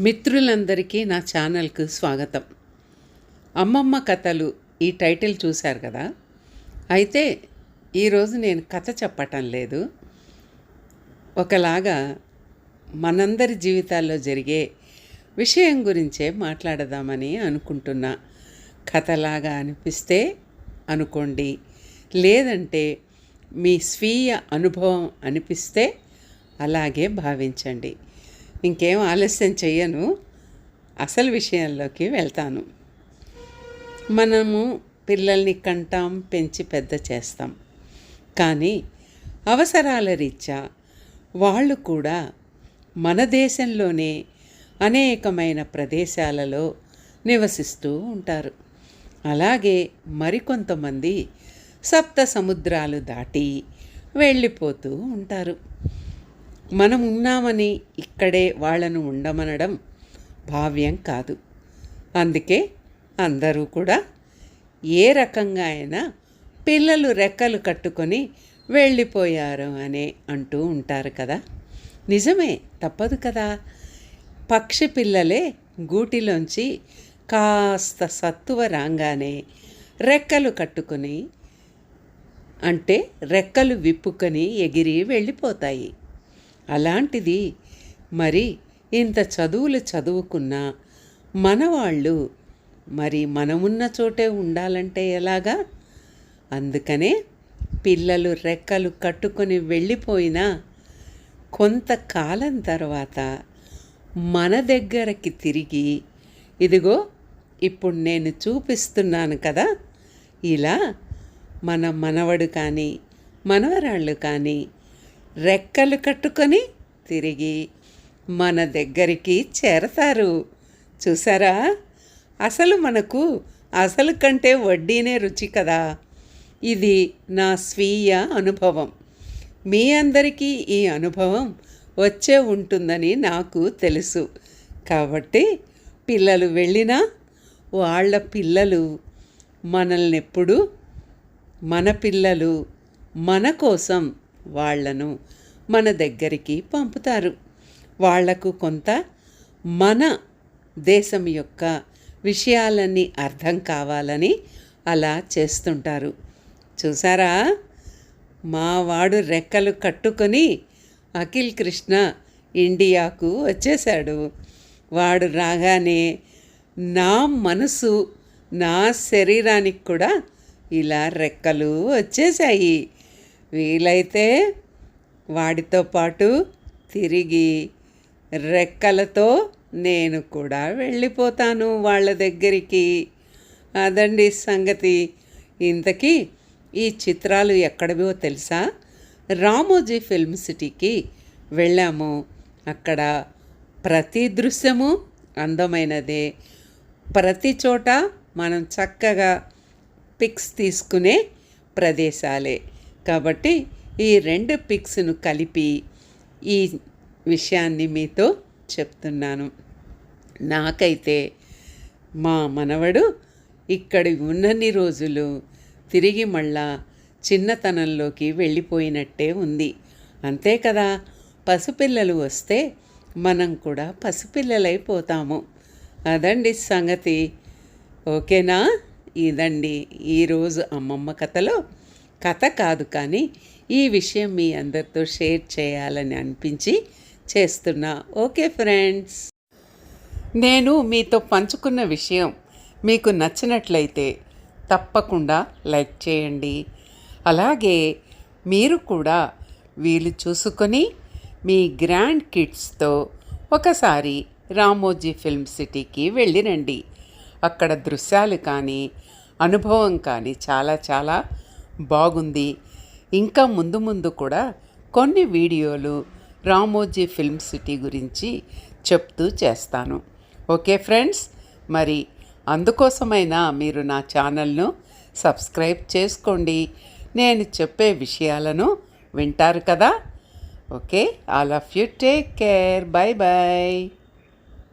మిత్రులందరికీ నా ఛానల్కు స్వాగతం. అమ్మమ్మ కథలు ఈ టైటిల్ చూశారు కదా? అయితే ఈరోజు నేను కథ చెప్పటం లేదు. ఒకలాగా మనందరి జీవితాల్లో జరిగే విషయం గురించే మాట్లాడదామని అనుకుంటున్నా కథలాగా అనిపిస్తే అనుకోండి. లేదంటే మీ స్వీయ అనుభవం అనిపిస్తే అలాగే భావించండి. ఇంకేం ఆలస్యం చెయ్యను. అసలు విషయంలోకి వెళ్తాను. మనము పిల్లల్ని కంటాం పెంచి పెద్ద చేస్తాం. కానీ అవసరాల రీత్యా వాళ్ళు కూడా మన దేశంలోనే అనేకమైన ప్రదేశాలలో నివసిస్తూ ఉంటారు. అలాగే మరికొంతమంది సప్త సముద్రాలు దాటి వెళ్ళిపోతూ ఉంటారు. మనం ఉన్నామని ఇక్కడే వాళ్ళను ఉండమనడం భావ్యం కాదు. అందుకే అందరూ కూడా ఏ రకంగా అయినా పిల్లలు రెక్కలు కట్టుకొని వెళ్ళిపోయారు అనే అంటూ ఉంటారు కదా. నిజమే తప్పదు కదా. పక్షి పిల్లలే గూటిలోంచి కాస్త సత్తువ రాగానే రెక్కలు కట్టుకొని అంటే రెక్కలు విప్పుకొని ఎగిరి వెళ్ళిపోతాయి. అలాంటిది. మరి ఇంత చదువులు చదువుకున్న మనవాళ్ళు మరి మనమున్న చోటే ఉండాలంటే ఎలాగా? అందుకనే పిల్లలు రెక్కలు కట్టుకొని వెళ్ళిపోయినా కొంతకాలం తర్వాత మన దగ్గరకి తిరిగి ఇదిగో ఇప్పుడు నేను చూపిస్తున్నాను కదా ఇలా మన మనవడు కానీ మనవరాళ్ళు కానీ రెక్కలు కట్టుకొని తిరిగి మన దగ్గరికి చేరతారు. చూసారా? అసలు మనకు అసలు కంటే వడ్డీనే రుచి కదా. ఇది నా స్వీయ అనుభవం. మీ అందరికీ ఈ అనుభవం వచ్చే ఉంటుందని నాకు తెలుసు. కాబట్టి పిల్లలు వెళ్ళినా వాళ్ళ పిల్లలు మనల్ని ఎప్పుడు మన పిల్లలు మన కోసం వాళ్ళను మన దగ్గరికి పంపుతారు. వాళ్ళకు కొంత మన దేశం యొక్క విషయాలన్నీ అర్థం కావాలని అలా చేస్తుంటారు. చూసారా? మా వాడు రెక్కలు కట్టుకొని అఖిల్ కృష్ణ ఇండియాకు వచ్చేశాడు. వాడు రాగానే నా మనసు నా శరీరానికి కూడా ఇలా రెక్కలు వచ్చేసాయి వీలైతే వాడితో పాటు తిరిగి రెక్కలతో నేను కూడా వెళ్ళిపోతాను వాళ్ళ దగ్గరికి. అదండి సంగతి. ఇంతకీ ఈ చిత్రాలు ఎక్కడవో తెలుసా? రామోజీ ఫిల్మ్ సిటీకి వెళ్ళాము. అక్కడ ప్రతి దృశ్యము అందమైనదే. ప్రతి చోట మనం చక్కగా పిక్స్ తీసుకునే ప్రదేశాలే. కాబట్టి ఈ రెండు పిక్స్ను కలిపి ఈ విషయాన్ని మీతో చెప్తున్నాను. నాకైతే మా మనవడు ఇక్కడి ఉన్నన్ని రోజులు తిరిగి మళ్ళా చిన్నతనంలోకి వెళ్ళిపోయినట్టే ఉంది. అంతే కదా? పసిపిల్లలు వస్తే మనం కూడా పసిపిల్లలైపోతాము. అదండి సంగతి. ఓకేనా? ఇదండి ఈరోజు అమ్మమ్మ కథలో కథ కాదు కానీ ఈ విషయం మీ అందరితో షేర్ చేయాలని అనిపించి చేస్తున్నా. Okay friends. నేను మీతో పంచుకున్న విషయం మీకు నచ్చినట్లయితే తప్పకుండా లైక్ చేయండి. అలాగే మీరు కూడా వీలు చూసుకొని మీ గ్రాండ్ కిడ్స్తో ఒకసారి రామోజీ ఫిల్మ్ సిటీకి వెళ్ళిరండి. అక్కడ దృశ్యాలు కానీ అనుభవం కానీ చాలా చాలా బాగుంది. ఇంకా ముందు ముందు కూడా కొన్ని వీడియోలు రామోజీ ఫిల్మ్ సిటీ గురించి చెప్తూ చేస్తాను. Okay friends? మరి అందుకోసమైనా మీరు నా ఛానల్ను సబ్స్క్రైబ్ చేసుకోండి. నేను చెప్పే విషయాలను వింటారు కదా? Okay? All of you take care. Bye bye